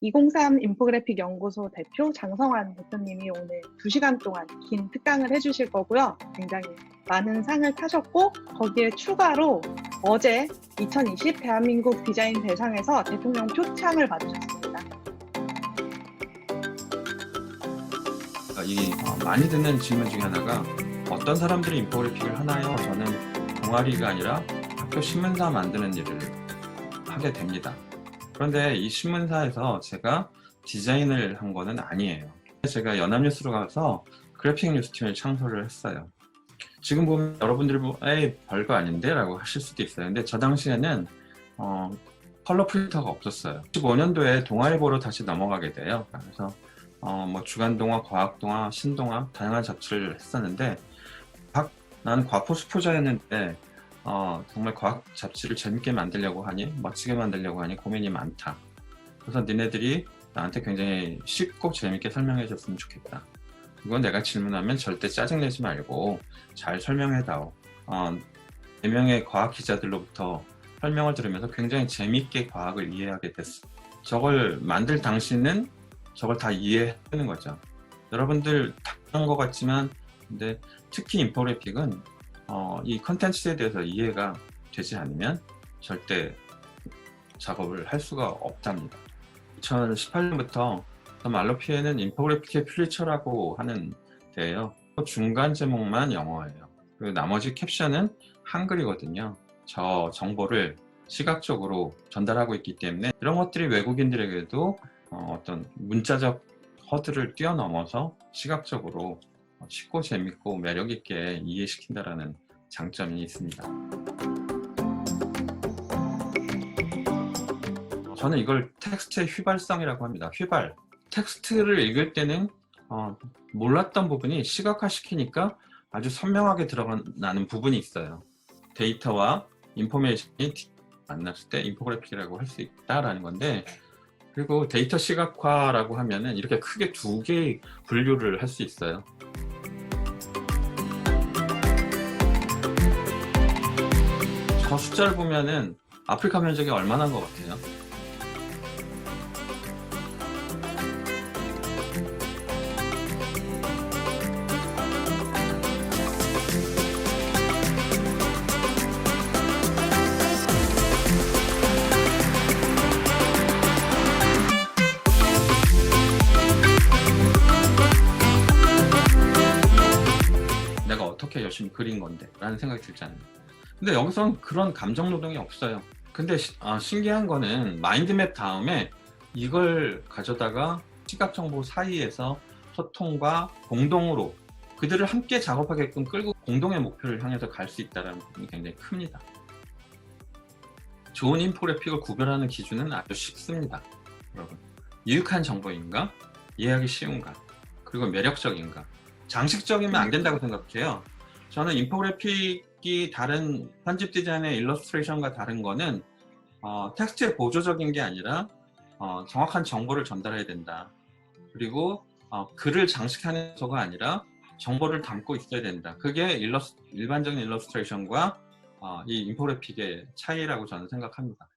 203 인포그래픽 연구소 대표 장성환 대표님이 오늘 2시간 동안 긴 특강을 해주실 거고요. 굉장히 많은 상을 타셨고 거기에 추가로 어제 2020 대한민국 디자인 대상에서 대통령 표창을 받으셨습니다. 그러니까 이 어, 많이 듣는 질문 중에 하나가 어떤 사람들이 인포그래픽을 하나요? 저는 동아리가 아니라 학교 신문사 만드는 일을 하게 됩니다. 그런데 이 신문사에서 제가 디자인을 한 거는 아니에요. 제가 연합뉴스로 가서 그래픽 뉴스팀을 창설을 했어요. 지금 보면 여러분들이 뭐, 에이, 별거 아닌데? 라고 하실 수도 있어요. 근데 저 당시에는, 어, 컬러 프린터가 없었어요. 15년도에 동아일보로 다시 넘어가게 돼요. 그래서, 어, 뭐, 주간동화, 과학동화, 신동화, 다양한 잡지를 했었는데, 각, 나는 과포 수포자였는데, 어, 정말 과학 잡지를 재밌게 만들려고 하니, 멋지게 만들려고 하니 고민이 많다. 그래서 니네들이 나한테 굉장히 쉽고 재밌게 설명해 줬으면 좋겠다. 그건 내가 질문하면 절대 짜증내지 말고 잘 설명해다오. 어, 4명의 과학 기자들로부터 설명을 들으면서 굉장히 재밌게 과학을 이해하게 됐어. 저걸 만들 당시는 저걸 다 이해하는 거죠. 여러분들 다한 것 같지만, 근데 특히 인포그래픽은 어, 이 컨텐츠에 대해서 이해가 되지 않으면 절대 작업을 할 수가 없답니다. 2018년부터 말로피에는 인포그래픽의 퓨리처라고 하는 데예요. 중간 제목만 영어예요. 그리고 나머지 캡션은 한글이거든요. 저 정보를 시각적으로 전달하고 있기 때문에 이런 것들이 외국인들에게도 어, 떤 문자적 허들을 뛰어넘어서 시각적으로 쉽고 재밌고 매력 있게 이해시킨다라는 장점이 있습니다. 저는 이걸 텍스트의 휘발성이라고 합니다. 휘발. 텍스트를 읽을 때는 어, 몰랐던 부분이 시각화시키니까 아주 선명하게 드러나는 부분이 있어요. 데이터와 인포메이션이 만났을 때 인포그래픽이라고 할 수 있다라는 건데 그리고 데이터 시각화라고 하면은 이렇게 크게 두 개의 분류를 할 수 있어요. 저 숫자를 보면은 아프리카 면적이 얼마나 것 같아요? 내가 어떻게 열심히 그린 건데 라는 생각이 들잖아요 근데 여기서는 그런 감정 노동이 없어요. 근데 시- 아, 신기한 거는 마인드맵 다음에 이걸 가져다가 시각 정보 사이에서 소통과 공동으로 그들을 함께 작업하게끔 끌고 공동의 목표를 향해서 갈 수 있다는 부분이 굉장히 큽니다. 좋은 인포그래픽을 구별하는 기준은 아주 쉽습니다 여러분. 유익한 정보인가? 이해하기 쉬운가? 그리고 매력적인가? 장식적이면 안 된다고 생각해요. 저는 인포그래픽이 다른 편집 디자인의 일러스트레이션과 다른 거는 어, 텍스트의 보조적인 게 아니라 어, 정확한 정보를 전달해야 된다. 그리고 어, 글을 장식하는 요소가 아니라 정보를 담고 있어야 된다. 그게 일러스, 일반적인 일러스트레이션과 어, 이 인포그래픽의 차이라고 저는 생각합니다.